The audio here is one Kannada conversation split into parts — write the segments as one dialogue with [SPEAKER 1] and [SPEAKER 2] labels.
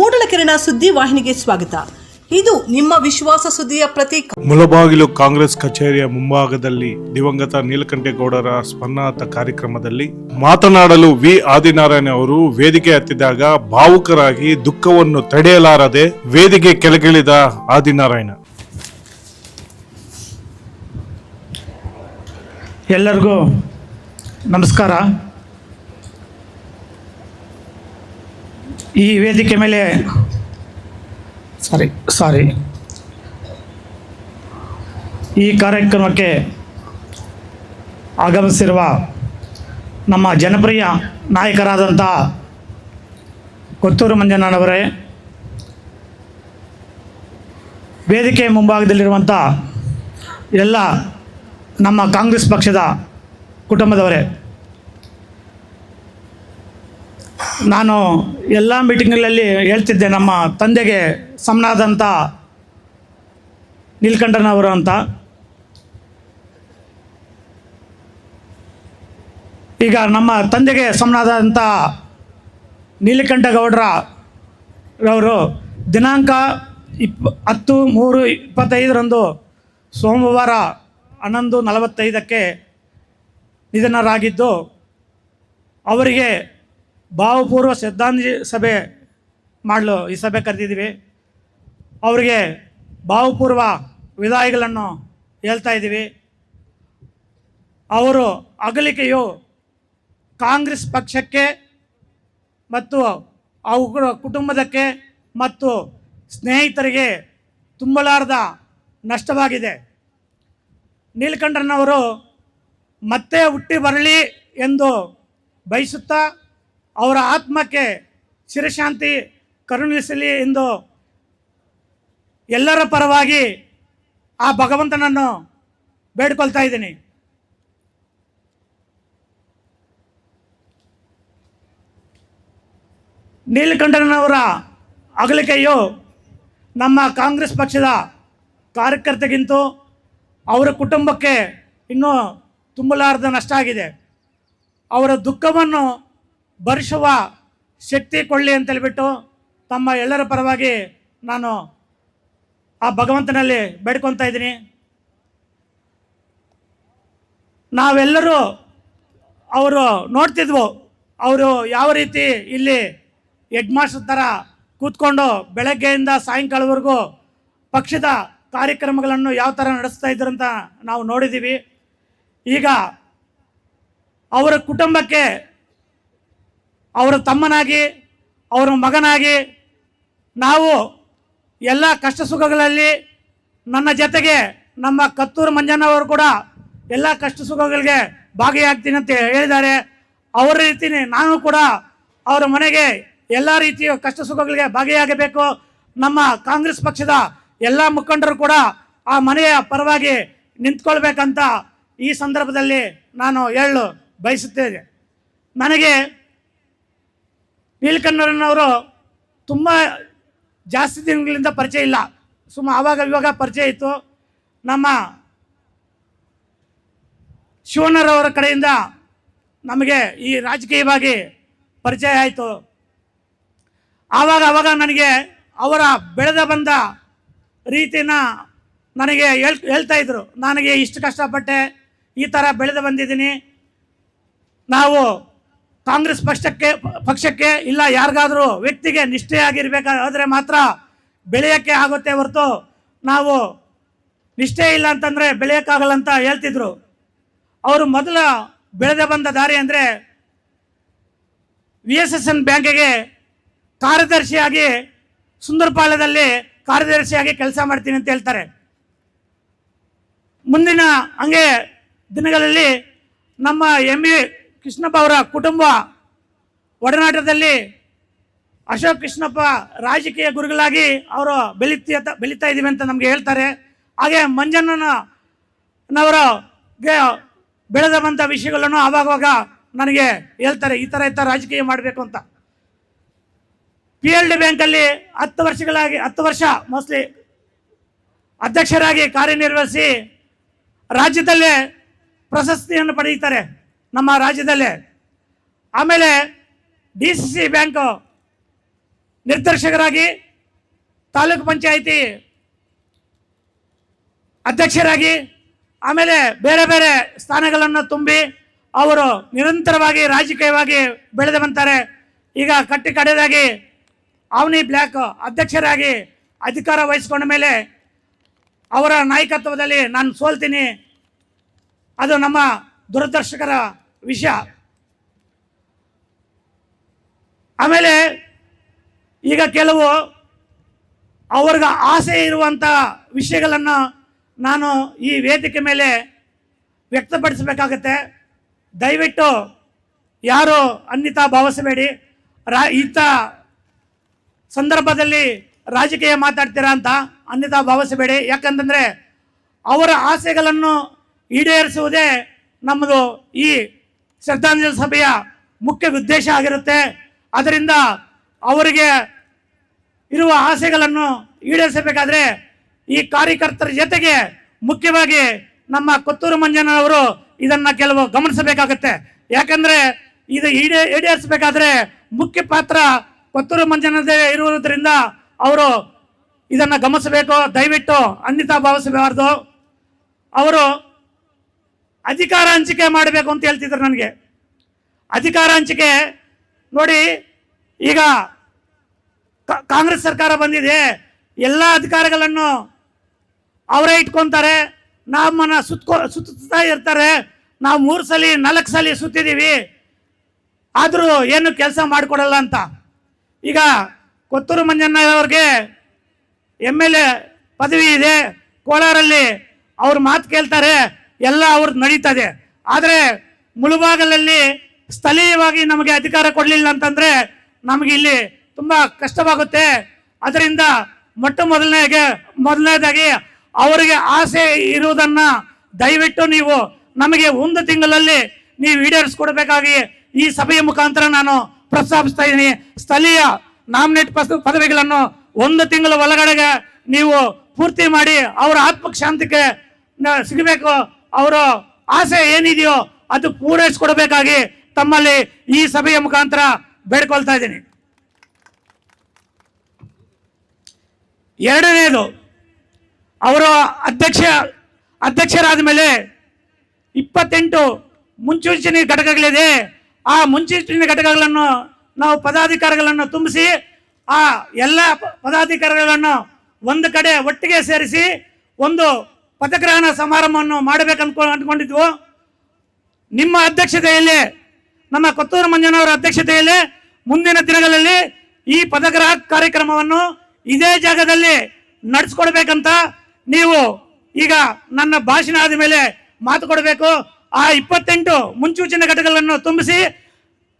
[SPEAKER 1] ಮೂಡಲಕೆರೆನ ಸುದ್ದಿ ವಾಹಿನಿಗೆ ಸ್ವಾಗತ. ಇದು ನಿಮ್ಮ ವಿಶ್ವಾಸ ಸುದ್ದಿಯ ಪ್ರತೀಕ.
[SPEAKER 2] ಮುಳಬಾಗಿಲು ಕಾಂಗ್ರೆಸ್ ಕಚೇರಿಯ ಮುಂಭಾಗದಲ್ಲಿ ದಿವಂಗತ ನೀಲಕಂಠೇಗೌಡರ ಸ್ಮರಣಾರ್ಥ ಕಾರ್ಯಕ್ರಮದಲ್ಲಿ ಮಾತನಾಡಲು ವಿ. ಆದಿನಾರಾಯಣ ಅವರು ವೇದಿಕೆ ಹತ್ತಿದಾಗ ಭಾವುಕರಾಗಿ ದುಃಖವನ್ನು ತಡೆಯಲಾರದೆ ವೇದಿಕೆ ಕೆಳಗಿಳಿದ ಆದಿನಾರಾಯಣ.
[SPEAKER 3] ಎಲ್ಲರಿಗೂ ನಮಸ್ಕಾರ. ಈ ವೇದಿಕೆ ಮೇಲೆ ಸಾರಿ ಸಾರಿ ಈ ಕಾರ್ಯಕ್ರಮಕ್ಕೆ ಆಗಮಿಸಿರುವ ನಮ್ಮ ಜನಪ್ರಿಯ ನಾಯಕರಾದಂಥ ಕೊತ್ತೂರು ಮಂಜನವರೇ ವೇದಿಕೆ ಮುಂಭಾಗದಲ್ಲಿರುವಂಥ ಎಲ್ಲ ನಮ್ಮ ಕಾಂಗ್ರೆಸ್ ಪಕ್ಷದ ಕುಟುಂಬದವರೇ ನಾನು ಎಲ್ಲ ಮೀಟಿಂಗ್ಗಳಲ್ಲಿ ಹೇಳ್ತಿದ್ದೆ ನಮ್ಮ ತಂದೆಗೆ ಸಮನಾದಂಥ ನೀಲ್ಕಂಠನವರು ಅಂತ. ಈಗ ನಮ್ಮ ತಂದೆಗೆ ಸಮನಾದಂಥ ನೀಲಕಂಠಗೌಡರ ರವರು ದಿನಾಂಕ ಇಪ್ ಹತ್ತು ಮೂರು ಇಪ್ಪತ್ತೈದರಂದು ಸೋಮವಾರ ಹನ್ನೊಂದು ನಲವತ್ತೈದಕ್ಕೆ ನಿಧನರಾಗಿದ್ದು, ಅವರಿಗೆ ಭಾವಪೂರ್ವ ಶ್ರದ್ಧಾಂಜಲಿ ಸಭೆ ಮಾಡಲು ಈ ಸಭೆ ಕರೆದಿದ್ದೀವಿ. ಅವರಿಗೆ ಭಾವಪೂರ್ವ ವಿದಾಯಗಳನ್ನು ಹೇಳ್ತಾ ಇದ್ದೀವಿ. ಅವರು ಅಗಲಿಕೆಯು ಕಾಂಗ್ರೆಸ್ ಪಕ್ಷಕ್ಕೆ ಮತ್ತು ಅವುಗಳ ಕುಟುಂಬದಕ್ಕೆ ಮತ್ತು ಸ್ನೇಹಿತರಿಗೆ ತುಂಬಲಾರದ ನಷ್ಟವಾಗಿದೆ. ನೀಲಕಂಠನವರು ಮತ್ತೆ ಹುಟ್ಟಿ ಬರಲಿ ಎಂದು ಬಯಸುತ್ತಾ ಅವರ ಆತ್ಮಕ್ಕೆ ಚಿರಶಾಂತಿ ಕರುಣಿಸಲಿ ಎಂದು ಎಲ್ಲರ ಪರವಾಗಿ ಆ ಭಗವಂತನನ್ನು ಬೇಡ್ಕೊಳ್ತಾ ಇದ್ದೀನಿ. ನೀಲಕಂಠನವರ ಅಗಲಿಕೆಯು ನಮ್ಮ ಕಾಂಗ್ರೆಸ್ ಪಕ್ಷದ ಕಾರ್ಯಕರ್ತಗಿಂತ ಅವರ ಕುಟುಂಬಕ್ಕೆ ಇನ್ನೂ ತುಂಬಲಾರದ ನಷ್ಟ ಆಗಿದೆ. ಅವರ ದುಃಖವನ್ನು ಭರಿಸುವ ಶಕ್ತಿ ಕೊಳ್ಳಿ ಅಂತೇಳ್ಬಿಟ್ಟು ತಮ್ಮ ಎಲ್ಲರ ಪರವಾಗಿ ನಾನು ಆ ಭಗವಂತನಲ್ಲಿ ಬೇಡ್ಕೊತಾ ಇದ್ದೀನಿ. ನಾವೆಲ್ಲರೂ ಅವರು ನೋಡ್ತಿದ್ವು, ಅವರು ಯಾವ ರೀತಿ ಇಲ್ಲಿ ಹೆಡ್ ಮಾಸ್ಟರ್ ಥರ ಕೂತ್ಕೊಂಡು ಬೆಳಗ್ಗೆಯಿಂದ ಸಾಯಂಕಾಲವರೆಗೂ ಪಕ್ಷದ ಕಾರ್ಯಕ್ರಮಗಳನ್ನು ಯಾವ ಥರ ನಡೆಸ್ತಾ ಇದ್ರು ಅಂತ ನಾವು ನೋಡಿದ್ದೀವಿ ಈಗ ಅವರ ಕುಟುಂಬಕ್ಕೆ ಅವರ ತಮ್ಮನಾಗಿ, ಅವರ ಮಗನಾಗಿ, ನಾವು ಎಲ್ಲ ಕಷ್ಟ ಸುಖಗಳಲ್ಲಿ ನನ್ನ ಜೊತೆಗೆ ನಮ್ಮ ಕತ್ತೂರು ಮಂಜಣ್ಣವರು ಕೂಡ ಎಲ್ಲ ಕಷ್ಟ ಸುಖಗಳಿಗೆ ಭಾಗಿಯಾಗ್ತೀನಿ ಅಂತ ಹೇಳಿದ್ದಾರೆ. ಅವರ ರೀತಿನೇ ನಾನು ಕೂಡ ಅವರ ಮನೆಗೆ ಎಲ್ಲ ರೀತಿಯ ಕಷ್ಟ ಸುಖಗಳಿಗೆ ಭಾಗಿಯಾಗಬೇಕು. ನಮ್ಮ ಕಾಂಗ್ರೆಸ್ ಪಕ್ಷದ ಎಲ್ಲ ಮುಖಂಡರು ಕೂಡ ಆ ಮನೆಯ ಪರವಾಗಿ ನಿಂತ್ಕೊಳ್ಬೇಕಂತ ಈ ಸಂದರ್ಭದಲ್ಲಿ ನಾನು ಹೇಳಲು ಬಯಸುತ್ತೇನೆ. ನನಗೆ ನೀಲಕಂಠನವರು ತುಂಬ ಜಾಸ್ತಿ ದಿನಗಳಿಂದ ಪರಿಚಯ ಇಲ್ಲ. ಸುಮ್ಮ ಆವಾಗ ಇವಾಗ ಪರಿಚಯ ಇತ್ತು. ನಮ್ಮ ಶಿವಣ್ಣರವರ ಕಡೆಯಿಂದ ನಮಗೆ ಈ ರಾಜಕೀಯವಾಗಿ ಪರಿಚಯ ಆಯಿತು. ಆವಾಗ ಆವಾಗ ನನಗೆ ಅವರ ಬೆಳೆದ ಬಂದ ರೀತಿನ ನನಗೆ ಹೇಳ್, ಹೇಳ್ತಾ ಇದ್ರು. ನನಗೆ ಇಷ್ಟು ಕಷ್ಟಪಟ್ಟೆ ಈ ಥರ ಬೆಳೆದು ಬಂದಿದ್ದೀನಿ. ನಾವು ಕಾಂಗ್ರೆಸ್ ಪಕ್ಷಕ್ಕೆ ಪಕ್ಷಕ್ಕೆ ಇಲ್ಲ, ಯಾರಿಗಾದರೂ ವ್ಯಕ್ತಿಗೆ ನಿಷ್ಠೆಯಾಗಿರ್ಬೇಕಾದ್ರೆ ಮಾತ್ರ ಬೆಳೆಯೋಕ್ಕೆ ಆಗುತ್ತೆ ಹೊರತು ನಾವು ನಿಷ್ಠೆ ಇಲ್ಲ ಅಂತಂದರೆ ಬೆಳೆಯೋಕ್ಕಾಗಲ್ಲ ಅಂತ ಹೇಳ್ತಿದ್ರು. ಅವರು ಮೊದಲ ಬೆಳೆದ ಬಂದ ದಾರಿ ಅಂದರೆ ವಿ ಎಸ್ ಎಸ್ ಎನ್ ಬ್ಯಾಂಕಿಗೆ ಕಾರ್ಯದರ್ಶಿಯಾಗಿ ಸುಂದರಪಾಳ್ಯದಲ್ಲಿ ಕಾರ್ಯದರ್ಶಿಯಾಗಿ ಕೆಲಸ ಮಾಡ್ತೀನಿ ಅಂತ ಹೇಳ್ತಾರೆ. ಮುಂದಿನ ಹಂಗೆ ದಿನಗಳಲ್ಲಿ ನಮ್ಮ ಎಂ ಎ ಕೃಷ್ಣಪ್ಪ ಅವರ ಕುಟುಂಬ ಒಡನಾಟದಲ್ಲಿ ಅಶೋಕ್ ಕೃಷ್ಣಪ್ಪ ರಾಜಕೀಯ ಗುರುಗಳಾಗಿ ಅವರು ಬೆಳೀತಿ ಬೆಳೀತಾ ಇದ್ದೀವಿ ಅಂತ ನಮಗೆ ಹೇಳ್ತಾರೆ. ಹಾಗೆ ಮಂಜಣ್ಣನವರು ಬೆಳೆದ ಬಂದ ವಿಷಯಗಳನ್ನು ಆವಾಗವಾಗ ನನಗೆ ಹೇಳ್ತಾರೆ, ಈ ಥರ ಈ ಥರ ರಾಜಕೀಯ ಮಾಡಬೇಕು ಅಂತ. ಪಿ ಎಲ್ ಡಿ ಬ್ಯಾಂಕಲ್ಲಿ ಹತ್ತು ವರ್ಷಗಳಾಗಿ, ಹತ್ತು ವರ್ಷ ಮೋಸ್ಟ್ಲಿ ಅಧ್ಯಕ್ಷರಾಗಿ ಕಾರ್ಯನಿರ್ವಹಿಸಿ ರಾಜ್ಯದಲ್ಲೇ ಪ್ರಶಸ್ತಿಯನ್ನು ಪಡೆಯುತ್ತಾರೆ. ನಮ್ಮ ರಾಜ್ಯದಲ್ಲೇ. ಆಮೇಲೆ ಡಿ ಸಿ ಸಿ ಬ್ಯಾಂಕು ನಿರ್ದೇಶಕರಾಗಿ, ತಾಲೂಕು ಪಂಚಾಯಿತಿ ಅಧ್ಯಕ್ಷರಾಗಿ, ಆಮೇಲೆ ಬೇರೆ ಬೇರೆ ಸ್ಥಾನಗಳನ್ನು ತುಂಬಿ ಅವರು ನಿರಂತರವಾಗಿ ರಾಜಕೀಯವಾಗಿ ಬೆಳೆದು ಬಂತಾರೆ. ಈಗ ಕಟ್ಟಿ ಕಡೆದಾಗಿ ಅವನಿ ಬ್ಲ್ಯಾಕ್ ಅಧ್ಯಕ್ಷರಾಗಿ ಅಧಿಕಾರ ವಹಿಸ್ಕೊಂಡ ಮೇಲೆ ಅವರ ನಾಯಕತ್ವದಲ್ಲಿ ನಾನು ಸೋಲ್ತೀನಿ. ಅದು ನಮ್ಮ ದುರದರ್ಶಕರ ವಿಷಯ. ಆಮೇಲೆ ಈಗ ಕೆಲವು ಅವ್ರಿಗೆ ಆಸೆ ಇರುವಂಥ ವಿಷಯಗಳನ್ನು ನಾನು ಈ ವೇದಿಕೆ ಮೇಲೆ ವ್ಯಕ್ತಪಡಿಸಬೇಕಾಗತ್ತೆ. ದಯವಿಟ್ಟು ಯಾರು ಅನ್ನಿತಾ ಭಾವಿಸಬೇಡಿ. ರಾ, ಇಂಥ ಸಂದರ್ಭದಲ್ಲಿ ರಾಜಕೀಯ ಮಾತಾಡ್ತೀರಾ ಅಂತ ಅನ್ನಿತಾ ಭಾವಿಸಬೇಡಿ. ಯಾಕಂತಂದರೆ ಅವರ ಆಸೆಗಳನ್ನು ಈಡೇರಿಸುವುದೇ ನಮ್ಮದು ಈ ಶ್ರದ್ಧಾಂಜಲಿ ಸಭೆಯ ಮುಖ್ಯ ಉದ್ದೇಶ ಆಗಿರುತ್ತೆ. ಅದರಿಂದ ಅವರಿಗೆ ಇರುವ ಆಸೆಗಳನ್ನು ಈಡೇರಿಸಬೇಕಾದ್ರೆ ಈ ಕಾರ್ಯಕರ್ತರ ಜೊತೆಗೆ ಮುಖ್ಯವಾಗಿ ನಮ್ಮ ಕೊತ್ತೂರು ಮಂಜನವರು ಇದನ್ನ ಕೆಲವು ಗಮನಿಸಬೇಕಾಗುತ್ತೆ. ಯಾಕಂದ್ರೆ ಇದು ಈಡೇ ಈಡೇರಿಸಬೇಕಾದ್ರೆ ಮುಖ್ಯ ಪಾತ್ರ ಕೊತ್ತೂರು ಮಂಜನದೇ ಇರುವುದರಿಂದ ಅವರು ಇದನ್ನ ಗಮನಿಸಬೇಕು. ದಯವಿಟ್ಟು ಅನ್ಯತಾ ಭಾವಿಸಬಾರ್ದು ಅವರು ಅಧಿಕಾರ ಹಂಚಿಕೆ ಮಾಡಬೇಕು ಅಂತ ಹೇಳ್ತಿದ್ರು ನನಗೆ. ಅಧಿಕಾರ ಹಂಚಿಕೆ ನೋಡಿ, ಈಗ ಕಾಂಗ್ರೆಸ್ ಸರ್ಕಾರ ಬಂದಿದೆ, ಎಲ್ಲ ಅಧಿಕಾರಗಳನ್ನು ಅವರೇ ಇಟ್ಕೊಂತಾರೆ ನಮ್ಮನ್ನು ಸುತ್ತಕೊ ಸುತ್ತಾ ಇರ್ತಾರೆ, ನಾವು ಮೂರು ಸಲ, ನಾಲ್ಕು ಸಲ ಸುತ್ತಿದ್ದೀವಿ ಆದರೂ ಏನು ಕೆಲಸ ಮಾಡಿಕೊಡಲ್ಲ ಅಂತ. ಈಗ ಕೊತ್ತೂರು ಮಂಜಣ್ಣವ್ರಿಗೆ ಎಂ ಎಲ್ ಎ ಪದವಿ ಇದೆ, ಕೋಲಾರಲ್ಲಿ ಅವ್ರ ಮಾತು ಕೇಳ್ತಾರೆ ಎಲ್ಲ ಅವ್ರದ್ದು ನಡೀತದೆ. ಆದರೆ ಮುಳುಬಾಗಲಲ್ಲಿ ಸ್ಥಳೀಯವಾಗಿ ನಮಗೆ ಅಧಿಕಾರ ಕೊಡಲಿಲ್ಲ ಅಂತಂದ್ರೆ ನಮಗೆ ಇಲ್ಲಿ ತುಂಬ ಕಷ್ಟವಾಗುತ್ತೆ. ಅದರಿಂದ ಮೊಟ್ಟ ಮೊದಲನೇಗೆ, ಮೊದಲನೇದಾಗಿ ಅವರಿಗೆ ಆಸೆ ಇರುವುದನ್ನ ದಯವಿಟ್ಟು ನೀವು ನಮಗೆ ಒಂದು ತಿಂಗಳಲ್ಲಿ ನೀವು ಈಡೇರಿಸ್ಕೊಡ್ಬೇಕಾಗಿ ಈ ಸಭೆಯ ಮುಖಾಂತರ ನಾನು ಪ್ರಸ್ತಾಪಿಸ್ತಾ ಇದ್ದೀನಿ. ಸ್ಥಳೀಯ ನಾಮಿನೇಟ್ ಪದ ಪದವಿಗಳನ್ನು ಒಂದು ತಿಂಗಳ ಒಳಗಡೆಗೆ ನೀವು ಪೂರ್ತಿ ಮಾಡಿ ಅವರ ಆತ್ಮಕ್ಷಾಂತಿಗೆ ಸಿಗಬೇಕು. ಅವರ ಆಸೆ ಏನಿದೆಯೋ ಅದು ಪೂರೈಸ್ಕೊಡ್ಬೇಕಾಗಿ ತಮ್ಮಲ್ಲಿ ಈ ಸಭೆಯ ಮುಖಾಂತರ ಬೇಡ್ಕೊಳ್ತಾ ಇದ್ದೀನಿ. ಎರಡನೇದು, ಅವರ ಅಧ್ಯಕ್ಷ, ಅಧ್ಯಕ್ಷರಾದ ಮೇಲೆ ಇಪ್ಪತ್ತೆಂಟು ಮುನ್ಸೂಚನೆ ಘಟಕಗಳಿದೆ. ಆ ಮುನ್ಸೂಚನೆ ಘಟಕಗಳನ್ನು ನಾವು ಪದಾಧಿಕಾರಿಗಳನ್ನು ತುಂಬಿಸಿ, ಆ ಎಲ್ಲ ಪದಾಧಿಕಾರಿಗಳನ್ನು ಒಂದು ಕಡೆ ಒಟ್ಟಿಗೆ ಸೇರಿಸಿ, ಒಂದು ಪದಗ್ರಹಣ ಸಮಾರಂಭವನ್ನು ಮಾಡಬೇಕು ಅನ್ಕೊ, ಅಂದ್ಕೊಂಡಿದ್ವು. ನಿಮ್ಮ ಅಧ್ಯಕ್ಷತೆಯಲ್ಲಿ, ನಮ್ಮ ಕೊತ್ತೂರು ಮಂಜನವರ ಅಧ್ಯಕ್ಷತೆಯಲ್ಲಿ ಮುಂದಿನ ದಿನಗಳಲ್ಲಿ ಈ ಪದಗ್ರಹ ಕಾರ್ಯಕ್ರಮವನ್ನು ಇದೇ ಜಾಗದಲ್ಲಿ ನಡೆಸ್ಕೊಡ್ಬೇಕಂತ ನೀವು ಈಗ ನನ್ನ ಭಾಷಣ ಆದ ಮೇಲೆ ಮಾತು ಕೊಡಬೇಕು. ಆ ಇಪ್ಪತ್ತೆಂಟು ಮುನ್ಸೂಚನೆ ಘಟಕಗಳನ್ನು ತುಂಬಿಸಿ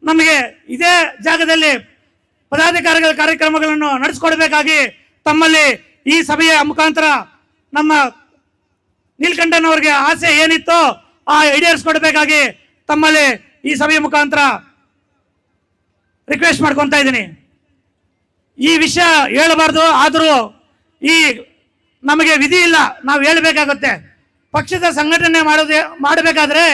[SPEAKER 3] ನಮಗೆ ಇದೇ ಜಾಗದಲ್ಲಿ ಪದಾಧಿಕಾರಿಗಳ ಕಾರ್ಯಕ್ರಮಗಳನ್ನು ನಡೆಸ್ಕೊಡ್ಬೇಕಾಗಿ ತಮ್ಮಲ್ಲಿ ಈ ಸಭೆಯ ಮುಖಾಂತರ ನಮ್ಮ ನೀಲ್ಕಂಠನವ್ರಿಗೆ ಆಸೆ ಏನಿತ್ತೋ ಆ ಈಡೇರಿಸ್ಕೊಡ್ಬೇಕಾಗಿ ತಮ್ಮಲ್ಲಿ ಈ ಸಭೆಯ ಮುಖಾಂತರ ರಿಕ್ವೆಸ್ಟ್ ಮಾಡ್ಕೊತಾ ಇದ್ದೀನಿ. ಈ ವಿಷಯ ಹೇಳಬಾರ್ದು, ಆದರೂ ಈ ನಮಗೆ ವಿಧಿ ಇಲ್ಲ, ನಾವು ಹೇಳಬೇಕಾಗುತ್ತೆ. ಪಕ್ಷದ ಸಂಘಟನೆ ಮಾಡೋದೇ, ಮಾಡಬೇಕಾದ್ರೆ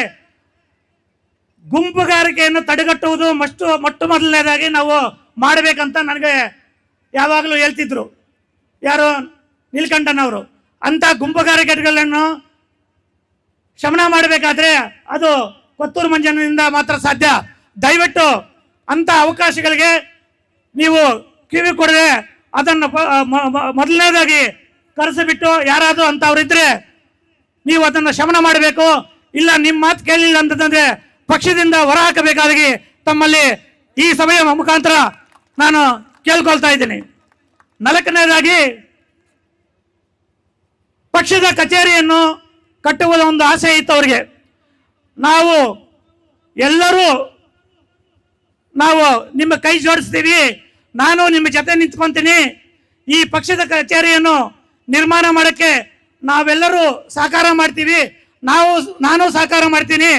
[SPEAKER 3] ಗುಂಪುಗಾರಿಕೆಯನ್ನು ತಡೆಗಟ್ಟುವುದು ಮಷ್ಟು, ಮೊಟ್ಟ ಮೊದಲನೇದಾಗಿ ನಾವು ಮಾಡಬೇಕಂತ ನನಗೆ ಯಾವಾಗಲೂ ಹೇಳ್ತಿದ್ರು. ಯಾರು ನೀಲ್ಕಂಠನವರು, ಅಂಥ ಗುಂಪುಗಾರಿಕೆಗಳನ್ನು ಶಮನ ಮಾಡಬೇಕಾದ್ರೆ ಅದು ಕೊತ್ತೂರು ಮಂಜನಿಂದ ಮಾತ್ರ ಸಾಧ್ಯ. ದಯವಿಟ್ಟು ಅಂಥ ಅವಕಾಶಗಳಿಗೆ ನೀವು ಕಿವಿ ಕೊಡದೆ ಅದನ್ನು ಮೊದಲನೇದಾಗಿ ಕರೆಸಿಬಿಟ್ಟು ಯಾರಾದರೂ ಅಂಥವ್ರಿದ್ರೆ ನೀವು ಅದನ್ನು ಶಮನ ಮಾಡಬೇಕು. ಇಲ್ಲ, ನಿಮ್ಮ ಮಾತು ಕೇಳಲಿಲ್ಲ ಅಂತಂದ್ರೆ ಪಕ್ಷದಿಂದ ಹೊರ ಹಾಕಬೇಕಾಗಿ ತಮ್ಮಲ್ಲಿ ಈ ಸಭೆಯ ಮುಖಾಂತರ ನಾನು ಕೇಳ್ಕೊಳ್ತಾ ಇದ್ದೀನಿ. ನಾಲ್ಕನೇದಾಗಿ ಪಕ್ಷದ ಕಚೇರಿಯನ್ನು ಕಟ್ಟುವುದ ಒಂದು ಆಸೆ ಇತ್ತು ಅವರಿಗೆ. ನಾವು ಎಲ್ಲರೂ ನಾವು ನಿಮ್ಮ ಕೈ ಜೋಡಿಸ್ತೀವಿ, ನಾನು ನಿಮ್ಮ ಜೊತೆ ನಿಂತ್ಕೊಂತೀನಿ, ಈ ಪಕ್ಷದ ಕಚೇರಿಯನ್ನು ನಿರ್ಮಾಣ ಮಾಡೋಕ್ಕೆ ನಾವೆಲ್ಲರೂ ಸಹಕಾರ ಮಾಡ್ತೀವಿ, ನಾವು, ನಾನು ಸಹಕಾರ ಮಾಡ್ತೀನಿ,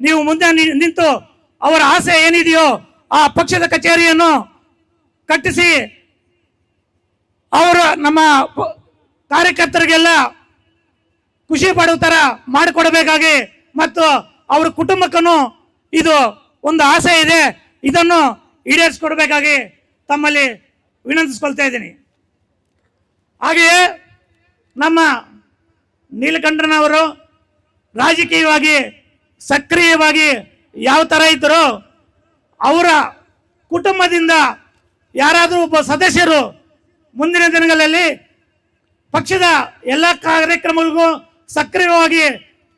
[SPEAKER 3] ನೀವು ಮುಂದೆ ನಿಂತು ಅವರ ಆಸೆ ಏನಿದೆಯೋ ಆ ಪಕ್ಷದ ಕಚೇರಿಯನ್ನು ಕಟ್ಟಿಸಿ, ಅವರು ನಮ್ಮ ಕಾರ್ಯಕರ್ತರಿಗೆಲ್ಲ ಖುಷಿ ಪಡುವ ಥರ ಮಾಡಿಕೊಡಬೇಕಾಗಿ ಮತ್ತು ಅವ್ರ ಕುಟುಂಬಕ್ಕೂ ಇದು ಒಂದು ಆಸೆ ಇದೆ. ಇದನ್ನು ಈಡೇರಿಸ್ಕೊಡ್ಬೇಕಾಗಿ ತಮ್ಮಲ್ಲಿ ವಿನಂತಿಸ್ಕೊಳ್ತಾ ಇದ್ದೀನಿ. ಹಾಗೆಯೇ ನಮ್ಮ ನೀಲಕಂಠನವರು ರಾಜಕೀಯವಾಗಿ ಸಕ್ರಿಯವಾಗಿ ಯಾವ ಥರ ಇದ್ದರೋ ಅವರ ಕುಟುಂಬದಿಂದ ಯಾರಾದರೂ ಒಬ್ಬ ಸದಸ್ಯರು ಮುಂದಿನ ದಿನಗಳಲ್ಲಿ ಪಕ್ಷದ ಎಲ್ಲ ಕಾರ್ಯಕ್ರಮಗಳಿಗೂ ಸಕ್ರಿಯವಾಗಿ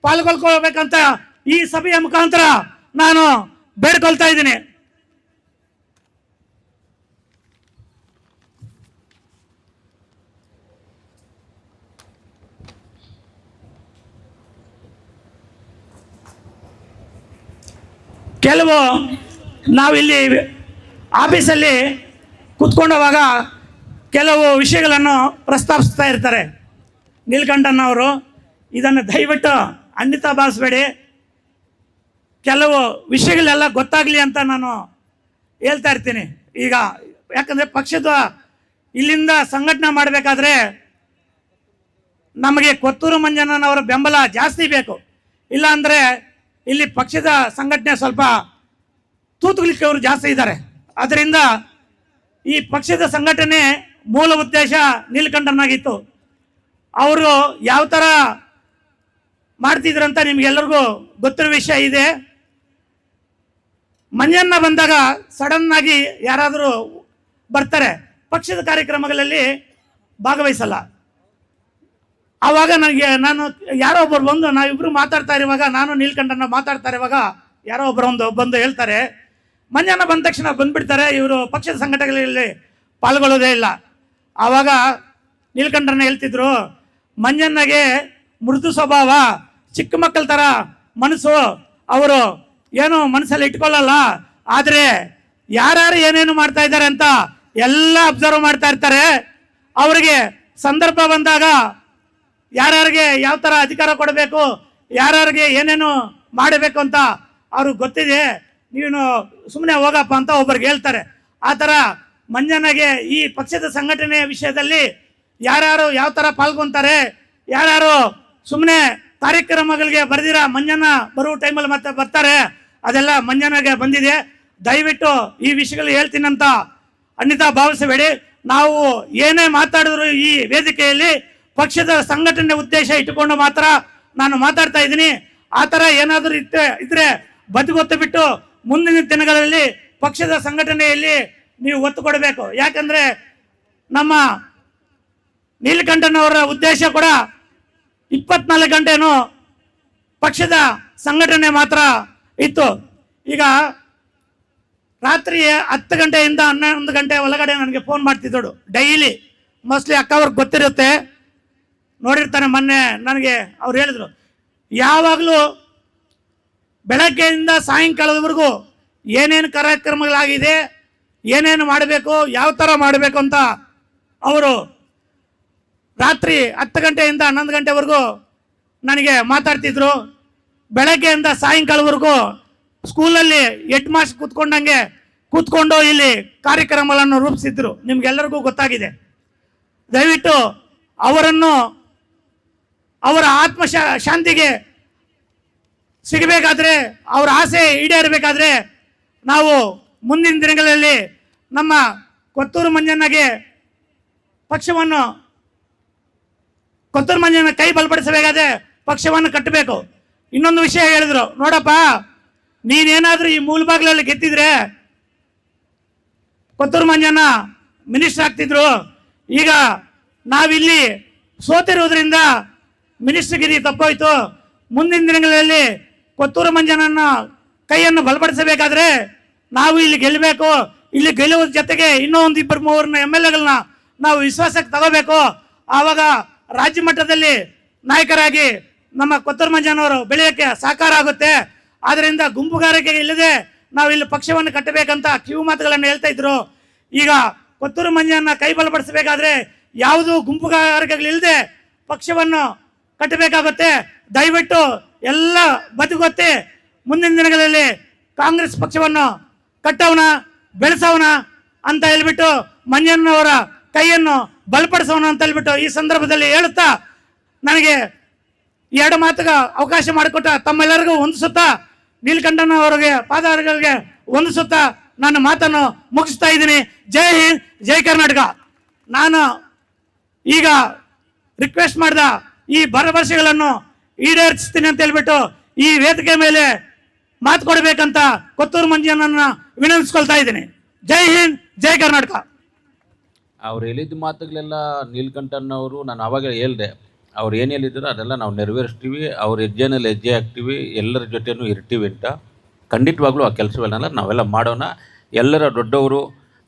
[SPEAKER 3] ಪಾಲ್ಗೊಳ್ಕೊಳ್ಬೇಕಂತ ಈ ಸಭೆಯ ಮುಖಾಂತರ ನಾನು ಬೇಡ್ಕೊಳ್ತಾ ಇದ್ದೀನಿ. ಕೆಲವು ನಾವಿಲ್ಲಿ ಆಫೀಸಲ್ಲಿ ಕುತ್ಕೊಂಡವಾಗ ಕೆಲವು ವಿಷಯಗಳನ್ನು ಪ್ರಸ್ತಾಪಿಸ್ತಾ ಇರ್ತಾರೆ. ನೀಲ್ಕಂಠನವರು ಇದನ್ನು ದಯವಿಟ್ಟು ಖಂಡಿತ ಭಾವಿಸ್ಬೇಡಿ ಕೆಲವು ವಿಷಯಗಳೆಲ್ಲ ಗೊತ್ತಾಗಲಿ ಅಂತ ನಾನು ಹೇಳ್ತಾ ಇರ್ತೀನಿ. ಈಗ ಯಾಕಂದರೆ ಪಕ್ಷದ ಇಲ್ಲಿಂದ ಸಂಘಟನೆ ಮಾಡಬೇಕಾದ್ರೆ ನಮಗೆ ಕೊತ್ತೂರು ಮಂಜನವರ ಬೆಂಬಲ ಜಾಸ್ತಿ ಬೇಕು. ಇಲ್ಲಾಂದರೆ ಇಲ್ಲಿ ಪಕ್ಷದ ಸಂಘಟನೆ ಸ್ವಲ್ಪ ತೂತುಗಳಿಕೆ ಅವರು ಜಾಸ್ತಿ ಇದ್ದಾರೆ. ಅದರಿಂದ ಈ ಪಕ್ಷದ ಸಂಘಟನೆ ಮೂಲ ಉದ್ದೇಶ ನೀಲಕಂಠನಾಗಿತ್ತು. ಅವರು ಯಾವ ಥರ ಮಾಡ್ತಿದ್ರಂತ ನಿಮ್ಗೆಲ್ಲರಿಗೂ ಗೊತ್ತಿರೋ ವಿಷಯ ಇದೆ. ಮನೆಯನ್ನ ಬಂದಾಗ ಸಡನ್ ಆಗಿ ಯಾರಾದರೂ ಬರ್ತಾರೆ. ಪಕ್ಷದ ಕಾರ್ಯಕ್ರಮಗಳಲ್ಲಿ ಭಾಗವಹಿಸಲ್ಲ. ಆವಾಗ ನನಗೆ ನಾನು ಯಾರೋ ಒಬ್ಬರು ಬಂದು ನಾವಿಬ್ಬರು ಮಾತಾಡ್ತಾ ಇರುವಾಗ ನಾನು ನೀಲ್ಕಂಠನ ಮಾತಾಡ್ತಾ ಇರುವಾಗ ಯಾರೋ ಒಬ್ಬರು ಒಂದು ಬಂದು ಹೇಳ್ತಾರೆ. ಮನೆಯನ್ನ ಬಂದ ತಕ್ಷಣ ಬಂದುಬಿಡ್ತಾರೆ. ಇವರು ಪಕ್ಷದ ಸಂಘಟನೆಗಳಲ್ಲಿ ಪಾಲ್ಗೊಳ್ಳೋದೇ ಇಲ್ಲ. ಆವಾಗ ನೀಲ್ಕಂಠನ ಹೇಳ್ತಿದ್ರು ಮಂಜಣ್ಣಗೆ ಮೃದು ಸ್ವಭಾವ ಚಿಕ್ಕ ಮಕ್ಕಳ ಥರ ಮನಸ್ಸು ಅವರು ಏನು ಮನಸ್ಸಲ್ಲಿ ಇಟ್ಕೊಳ್ಳಲ್ಲ. ಆದರೆ ಯಾರ್ಯಾರು ಏನೇನು ಮಾಡ್ತಾ ಇದ್ದಾರೆ ಅಂತ ಎಲ್ಲ ಅಬ್ಸರ್ವ್ ಮಾಡ್ತಾ ಇರ್ತಾರೆ. ಅವರಿಗೆ ಸಂದರ್ಭ ಬಂದಾಗ ಯಾರ್ಯಾರಿಗೆ ಯಾವ ಥರ ಅಧಿಕಾರ ಕೊಡಬೇಕು, ಯಾರ್ಯಾರಿಗೆ ಏನೇನು ಮಾಡಬೇಕು ಅಂತ ಅವ್ರಿಗೆ ಗೊತ್ತಿದೆ. ನೀನು ಸುಮ್ಮನೆ ಹೋಗಪ್ಪ ಅಂತ ಒಬ್ಬರಿಗೆ ಹೇಳ್ತಾರೆ. ಆ ಥರ ಮಂಜನಗೆ ಈ ಪಕ್ಷದ ಸಂಘಟನೆಯ ವಿಷಯದಲ್ಲಿ ಯಾರ್ಯಾರು ಯಾವ ಥರ ಪಾಲ್ಗೊತಾರೆ, ಯಾರ್ಯಾರು ಸುಮ್ಮನೆ ಕಾರ್ಯಕ್ರಮಗಳಿಗೆ ಬರೆದಿರ ಮಂಜನ ಬರುವ ಟೈಮಲ್ಲಿ ಮತ್ತೆ ಬರ್ತಾರೆ. ಅದೆಲ್ಲ ಮಂಜನಗೆ ಬಂದಿದೆ. ದಯವಿಟ್ಟು ಈ ವಿಷಯಗಳು ಹೇಳ್ತೀನಂತ ಅನಿತಾ ಭಾವಿಸಬೇಡಿ. ನಾವು ಏನೇ ಮಾತಾಡಿದ್ರು ಈ ವೇದಿಕೆಯಲ್ಲಿ ಪಕ್ಷದ ಸಂಘಟನೆ ಉದ್ದೇಶ ಇಟ್ಟುಕೊಂಡು ಮಾತ್ರ ನಾನು ಮಾತಾಡ್ತಾ ಇದ್ದೀನಿ. ಆ ಥರ ಏನಾದರೂ ಇತ್ತೆ, ಇದ್ರೆ ಬದಿಗೊತ್ತು ಬಿಟ್ಟು ಮುಂದಿನ ದಿನಗಳಲ್ಲಿ ಪಕ್ಷದ ಸಂಘಟನೆಯಲ್ಲಿ ನೀವು ಒತ್ತು ಕೊಡಬೇಕು. ಯಾಕಂದ್ರೆ ನಮ್ಮ ನೀಲಕಂಠನವರ ಉದ್ದೇಶ ಕೂಡ ಇಪ್ಪತ್ನಾಲ್ಕು ಗಂಟೆನೂ ಪಕ್ಷದ ಸಂಘಟನೆ ಮಾತ್ರ ಇತ್ತು. ಈಗ ರಾತ್ರಿ ಹತ್ತು ಗಂಟೆಯಿಂದ ಹನ್ನೊಂದು ಗಂಟೆ ಒಳಗಡೆ ನನಗೆ ಫೋನ್ ಮಾಡ್ತಿದ್ದಳು. ಡೈಲಿ ಮೋಸ್ಟ್ಲಿ ಅಕ್ಕ ಅವ್ರಿಗೆ ಗೊತ್ತಿರುತ್ತೆ. ನೋಡಿರ್ತಾನೆ ಮೊನ್ನೆ ನನಗೆ ಅವ್ರು ಹೇಳಿದ್ರು. ಯಾವಾಗಲೂ ಬೆಳಗ್ಗೆಯಿಂದ ಸಾಯಂಕಾಲದವರೆಗೂ ಏನೇನು ಕಾರ್ಯಕ್ರಮಗಳಾಗಿದೆ, ಏನೇನು ಮಾಡಬೇಕು, ಯಾವ ಥರ ಮಾಡಬೇಕು ಅಂತ ಅವರು ರಾತ್ರಿ ಹತ್ತು ಗಂಟೆಯಿಂದ ಹನ್ನೊಂದು ಗಂಟೆವರೆಗೂ ನನಗೆ ಮಾತಾಡ್ತಿದ್ರು. ಬೆಳಗ್ಗೆಯಿಂದ ಸಾಯಂಕಾಲವರೆಗೂ ಸ್ಕೂಲಲ್ಲಿ ಹೆಡ್ ಮಾಸ್ಟರ್ ಕೂತ್ಕೊಂಡಂಗೆ ಕೂತ್ಕೊಂಡು ಇಲ್ಲಿ ಕಾರ್ಯಕ್ರಮಗಳನ್ನು ರೂಪಿಸಿದ್ರು. ನಿಮ್ಗೆಲ್ಲರಿಗೂ ಗೊತ್ತಾಗಿದೆ. ದಯವಿಟ್ಟು ಅವರನ್ನು ಅವರ ಆತ್ಮ ಶಾಂತಿಗೆ ಸಿಗಬೇಕಾದ್ರೆ, ಅವರ ಆಸೆ ಈಡೇರಬೇಕಾದ್ರೆ ನಾವು ಮುಂದಿನ ದಿನಗಳಲ್ಲಿ ನಮ್ಮ ಕೊತ್ತೂರು ಮಂಜಣ್ಣಗೆ ಪಕ್ಷವನ್ನು ಕೊತ್ತೂರು ಮಂಜನ ಕೈ ಬಲಪಡಿಸಬೇಕಾದ್ರೆ ಪಕ್ಷವನ್ನು ಕಟ್ಟಬೇಕು. ಇನ್ನೊಂದು ವಿಷಯ ಹೇಳಿದ್ರು, ನೋಡಪ್ಪ, ನೀನೇನಾದರೂ ಈ ಮೂಲಭಾಗಲಲ್ಲಿ ಗೆದ್ದಿದ್ರೆ ಕೊತ್ತೂರು ಮಂಜನ ಮಿನಿಸ್ಟರ್ ಆಗ್ತಿದ್ರು. ಈಗ ನಾವಿಲ್ಲಿ ಸೋತಿರುವುದರಿಂದ ಮಿನಿಸ್ಟರ್ಗಿರಿ ತಪ್ಪೋಯ್ತು. ಮುಂದಿನ ದಿನಗಳಲ್ಲಿ ಕೊತ್ತೂರು ಮಂಜನನ್ನ ಕೈಯನ್ನು ಬಲಪಡಿಸಬೇಕಾದ್ರೆ ನಾವು ಇಲ್ಲಿ ಗೆಲ್ಲಬೇಕು. ಇಲ್ಲಿ ಗೆಲ್ಲುವ ಜೊತೆಗೆ ಇನ್ನೂ ಒಂದು ಇಬ್ಬರು ಮೂವರನ್ನ ಎಂ ಎಲ್ ಎಗಳನ್ನ ನಾವು ವಿಶ್ವಾಸಕ್ಕೆ ತಗೋಬೇಕು. ಆವಾಗ ರಾಜ್ಯ ಮಟ್ಟದಲ್ಲಿ ನಾಯಕರಾಗಿ ನಮ್ಮ ಕೊತ್ತೂರು ಮಂಜನವರು ಬೆಳೆಯೋಕ್ಕೆ ಸಾಕಾರ ಆಗುತ್ತೆ. ಆದ್ದರಿಂದ ಗುಂಪುಗಾರಿಕೆ ಇಲ್ಲದೆ ನಾವು ಇಲ್ಲಿ ಪಕ್ಷವನ್ನು ಕಟ್ಟಬೇಕಂತ ಕಿವು ಮಾತುಗಳನ್ನು ಹೇಳ್ತಾ ಇದ್ರು. ಈಗ ಕೊತ್ತೂರು ಮಂಜನ ಕೈ ಬಲಪಡಿಸಬೇಕಾದ್ರೆ ಯಾವುದು ಗುಂಪುಗಾರಿಕೆಗಳಿಲ್ಲದೆ ಪಕ್ಷವನ್ನು ಕಟ್ಟಬೇಕಾಗುತ್ತೆ. ದಯವಿಟ್ಟು ಎಲ್ಲ ಬದುಕೊತ್ತಿ ಮುಂದಿನ ದಿನಗಳಲ್ಲಿ ಕಾಂಗ್ರೆಸ್ ಪಕ್ಷವನ್ನು ಕಟ್ಟೋಣ, ಬೆಳೆಸೋಣ ಅಂತ ಹೇಳ್ಬಿಟ್ಟು ಮಂಜಣ್ಣವರ ಕೈಯನ್ನು ಬಲಪಡಿಸೋಣ ಅಂತ ಹೇಳ್ಬಿಟ್ಟು ಈ ಸಂದರ್ಭದಲ್ಲಿ ಹೇಳುತ್ತಾ ನನಗೆ ಎರಡು ಮಾತುಗ ಅವಕಾಶ ಮಾಡಿಕೊಟ್ಟ ತಮ್ಮೆಲ್ಲರಿಗೂ ಹೊಂದಿಸುತ್ತಾ ನೀಲ್ಕಂಠನ ಅವರಿಗೆ, ಪಾದಾರ್ಗಳಿಗೆ ಹೊಂದಿಸುತ್ತಾ ನನ್ನ ಮಾತನ್ನು ಮುಗಿಸ್ತಾ ಇದ್ದೀನಿ. ಜೈ ಹಿಂದ್, ಜೈ ಕರ್ನಾಟಕ. ನಾನು ಈಗ ರಿಕ್ವೆಸ್ಟ್ ಮಾಡಿದ ಈ ಭರವಸೆಗಳನ್ನು ಈಡೇರಿಸ್ತೀನಿ ಅಂತ ಹೇಳ್ಬಿಟ್ಟು ಈ ವೇದಿಕೆ ಮೇಲೆ ಮಾತು ಕೊಡಬೇಕಂತ ಕೊತ್ತೂರು ಮಂಜಿಯನ್ನ ವಿನಂತಿಸ್ಕೊಳ್ತಾ ಇದ್ದೀನಿ. ಜೈ ಹಿಂದ್, ಜೈ ಕರ್ನಾಟಕ.
[SPEAKER 4] ಅವ್ರು ಹೇಳಿದ ಮಾತುಗಳೆಲ್ಲ ನೀಲ್ಕಂಠನವರು ನಾನು ಆವಾಗ ಹೇಳ್ದೆ, ಅವ್ರು ಏನು ಹೇಳಿದ್ರು ಅದೆಲ್ಲ ನಾವು ನೆರವೇರಿಸ್ತೀವಿ, ಅವ್ರ ಹೆಜ್ಜೆನಲ್ಲಿ ಹೆಜ್ಜೆ ಹಾಕ್ತೀವಿ, ಎಲ್ಲರ ಜೊತೆನೂ ಇರ್ತೀವಿ ಅಂತ ಖಂಡಿತವಾಗ್ಲೂ ಆ ಕೆಲಸಗಳನ್ನೆಲ್ಲ ನಾವೆಲ್ಲ ಮಾಡೋಣ. ಎಲ್ಲರ ದೊಡ್ಡವರು,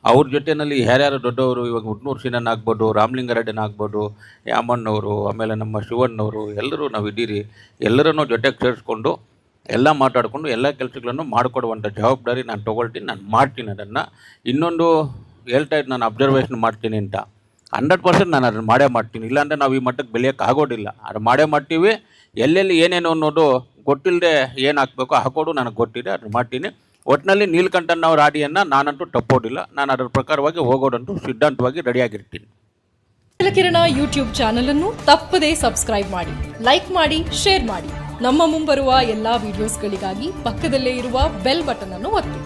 [SPEAKER 4] ಅವ್ರ ಜೊತೆಯಲ್ಲಿ ಯಾರ್ಯಾರು ದೊಡ್ಡವರು, ಇವಾಗ ಹುಟ್ನೂರು ಸೀನನ್ ಆಗ್ಬೋದು, ರಾಮಲಿಂಗಾರೆಡ್ಡಿನ ಆಗ್ಬೋದು, ಯಾಮಣ್ಣವರು, ಆಮೇಲೆ ನಮ್ಮ ಶಿವಣ್ಣವರು, ಎಲ್ಲರೂ ನಾವು ಇದ್ದೀರಿ, ಎಲ್ಲರನ್ನೂ ಜೊತೆಗೆ ಸೇರಿಸ್ಕೊಂಡು ಎಲ್ಲ ಮಾತಾಡಿಕೊಂಡು ಎಲ್ಲ ಕೆಲಸಗಳನ್ನು ಮಾಡಿಕೊಡುವಂಥ ಜವಾಬ್ದಾರಿ ನಾನು ತೊಗೊಳ್ತೀನಿ, ನಾನು ಮಾಡ್ತೀನಿ ಅದನ್ನು. ಇನ್ನೊಂದು ಹೇಳ್ತಾ ಇದ್ದು ನಾನು ಅಬ್ಸರ್ವೇಷನ್ ಮಾಡ್ತೀನಿ ಅಂತ. ಹಂಡ್ರೆಡ್ ಪರ್ಸೆಂಟ್ ನಾನು ಅದನ್ನು ಮಾಡೇ ಮಾಡ್ತೀನಿ. ಇಲ್ಲಾಂದರೆ ನಾವು ಈ ಮಟ್ಟಕ್ಕೆ ಬೆಳೆಯೋಕೆ ಆಗೋದಿಲ್ಲ. ಅದು ಮಾಡೇ ಮಾಡ್ತೀವಿ. ಎಲ್ಲೆಲ್ಲಿ ಏನೇನು ಅನ್ನೋದು ಗೊತ್ತಿಲ್ಲದೆ ಏನು ಹಾಕಬೇಕು ಹಾಕೋದು ನನಗೆ ಗೊತ್ತಿದೆ ಅದನ್ನು ಮಾಡ್ತೀನಿ. ಒಟ್ಟಿನಲ್ಲಿ ನೀಲ್ಕಂಠನ್ ಅವ್ರ ಆಡಿಯನ್ನು ನಾನಂತೂ ತಪ್ಪೋದಿಲ್ಲ. ನಾನು ಅದರ ಪ್ರಕಾರವಾಗಿ ಹೋಗೋದಂತೂ ಸಿದ್ಧಾಂತವಾಗಿ ರೆಡಿಯಾಗಿರ್ತೀನಿ.
[SPEAKER 5] ಕಿರಣ ಯೂಟ್ಯೂಬ್ ಚಾನಲ್ ಅನ್ನು ತಪ್ಪದೇ ಸಬ್ಸ್ಕ್ರೈಬ್ ಮಾಡಿ ಲೈಕ್ ಮಾಡಿ ಶೇರ್ ಮಾಡಿ. ನಮ್ಮ ಮುಂಬರುವ ಎಲ್ಲಾ ವಿಡಿಯೋಸ್ಗಳಿಗಾಗಿ ಪಕ್ಕದಲ್ಲೇ ಇರುವ ಬೆಲ್ ಬಟನ್ ಅನ್ನು ಒತ್ತಿ.